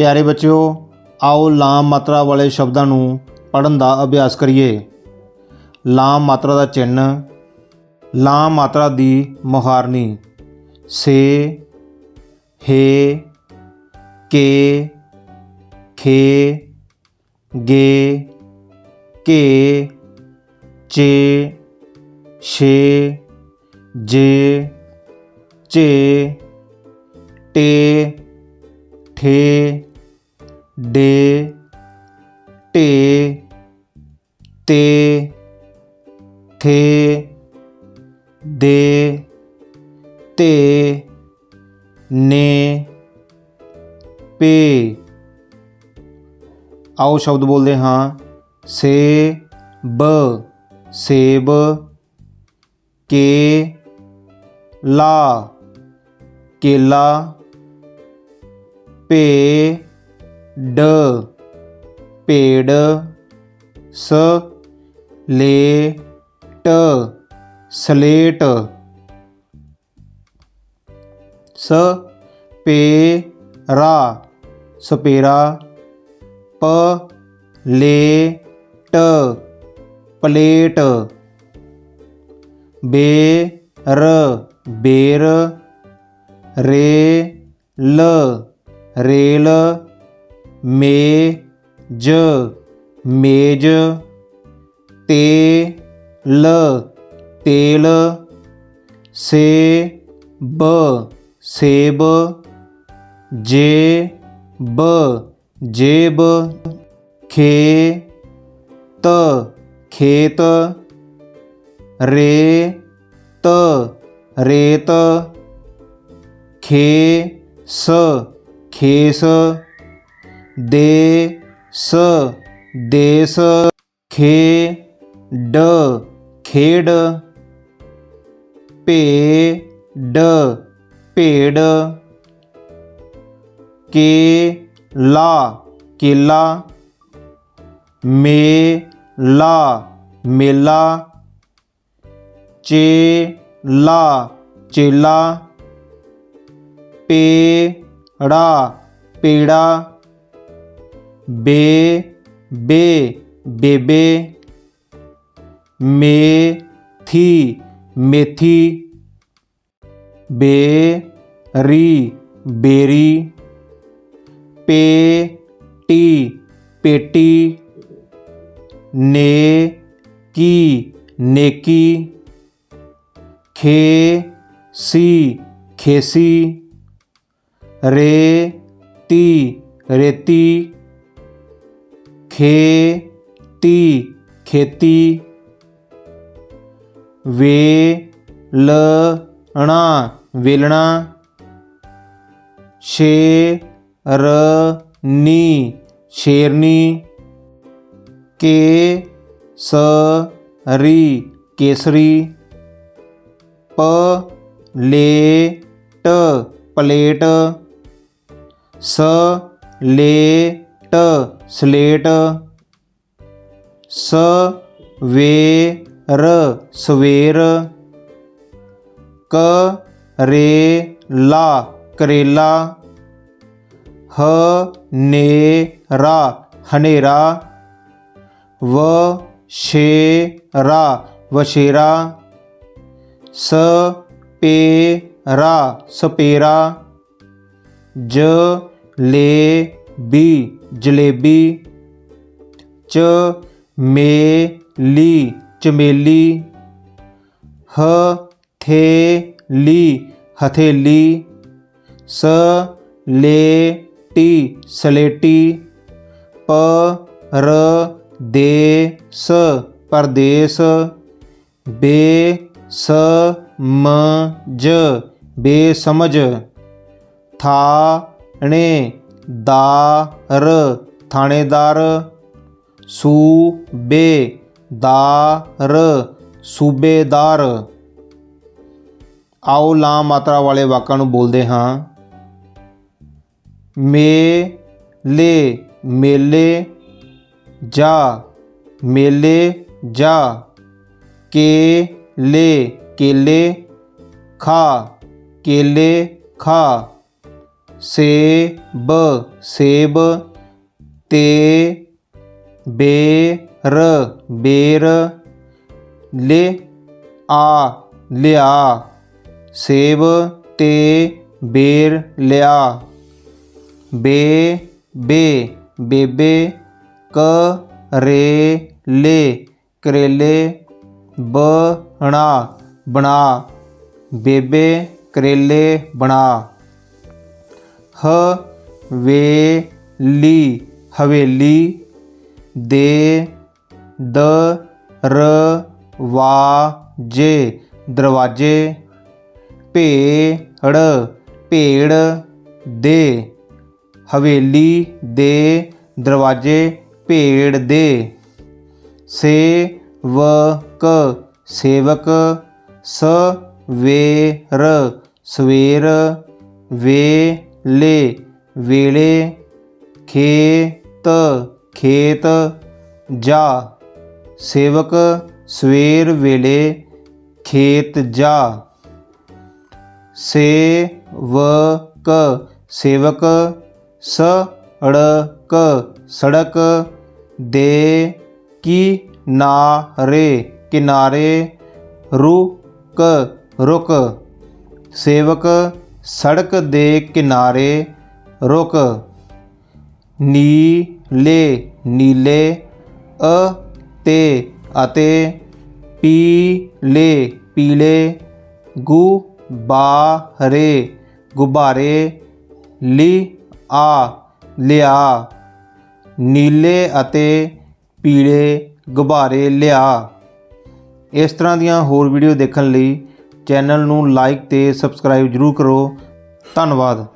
ਪਿਆਰੇ ਬੱਚਿਓ, ਆਓ ਲਾਮ ਮਾਤਰਾ ਵਾਲੇ ਸ਼ਬਦਾਂ ਨੂੰ ਪੜ੍ਹਨ ਦਾ ਅਭਿਆਸ ਕਰੀਏ। ਲਾਮ ਮਾਤਰਾ ਦਾ ਚਿੰਨ ਲਾਮ ਮਾਤਰਾ ਦੀ ਮੁਹਾਰਨੀ। ਸੇ, ਹੇ, ਕੇ, ਖੇ, ਗੇ, ਕੇ, ਚੇ, ਛੇ, ਜੇ, ਚੇ, ਟੇ, ਠੇ। डे, टे, ते, थे, दे, ते, ने, पे। आओ शब्द बोलते हाँ से, ब, सेब, के, ला, केला, पे। ਡ ਭੇਡ ਸ ਲੇ ਟ ਸਲੇਟ। ਸ ਪੇ ਰਾ ਸਪੇਰਾ, ਪ ਲੇ ਟ ਪਲੇਟ। ਬੇ ਰ ਬੇਰ ਰੇ ਲ ਰੇਲ। मेज मेज, तेल तेल से ब सेब जे ब जेब खे त खेत रे त रेत खे स खेस दे स देश खे ड खेड पे ड पेड़ के ला केला मे ला मेला चे ला चेला पे पेड़ा पेड़ा बे बे, बेबे, मे, थी, मेथी, बे, री, बेरी, पे, टी, पेटी, ने, की, नेकी, खे, सी, खेसी, रे, ती, रेती खेती खेती वेलणा नी शेरनी शेरनी केसरी प लेट प्लेट स ले ट, स्लेट, स वे र सवेर, क, रे, ला, करेला, ह, ने, रा, हनेरा, व, शे, रा, वशेरा, स, पे, रा, सपेरा, ज, ले, बी। जलेबी च चमेली चमेली हथेली हथेली सलेटी सलेटी परदेस परदेस बेसमझ बेसमझ थाणे ਦਾਰ, ਥਾਣੇਦਾਰ, ਸੂਬੇ ਦਾਰ, ਸੂਬੇਦਾਰ। ਆਓ ਲਾ ਮਾਤਰਾ ਵਾਲੇ ਵਾਕਾਂ ਨੂੰ ਬੋਲਦੇ ਹਾਂ। ਮੇ ਲੇ ਮੇਲੇ ਜਾ ਮੇਲੇ ਜਾ। ਕੇ ਲੇ ਕੇਲੇ ਖਾ ਕੇਲੇ ਖਾ। से ब सेब, ते बे र बेर, ले, आ ले आ सेब, ते, बेर ले आ बे बे, बेबे, क, रे, ले, करेले बना बना बेबे, करेले बना हवेली हवेली दे द र वा जे दरवाजे, पेड़ पेड़, दे, हवेली, दे, दरवाजे, पेड़, दे से व क सेवक, सवेर सवेर, वे ले वेले खेत खेत, जा, सेवक, सवेर, वेले, खेत, जा। सेवक सेवक, सड़क सड़क, दे, किनारे किनारे, रुक रुक। सेवक ਸੜਕ ਦੇ ਕਿਨਾਰੇ ਰੁਕ। ਨੀਲੇ ਨੀਲੇ ਅ, ਤੇ, ਅਤੇ ਪੀਲੇ ਪੀਲੇ ਗੁਬਾਰੇ ਗੁਬਾਰੇ, ਲੀ, ਆ, ਲਿਆ। ਨੀਲੇ ਅਤੇ ਪੀਲੇ ਗੁਬਾਰੇ ਲਿਆ। ਇਸ ਤਰ੍ਹਾਂ ਦੀਆਂ ਹੋਰ ਵੀਡੀਓ ਦੇਖਣ ਲਈ ਚੈਨਲ ਨੂੰ ਲਾਈਕ ਤੇ ਸਬਸਕ੍ਰਾਈਬ ਜਰੂਰ ਕਰੋ। ਧੰਨਵਾਦ।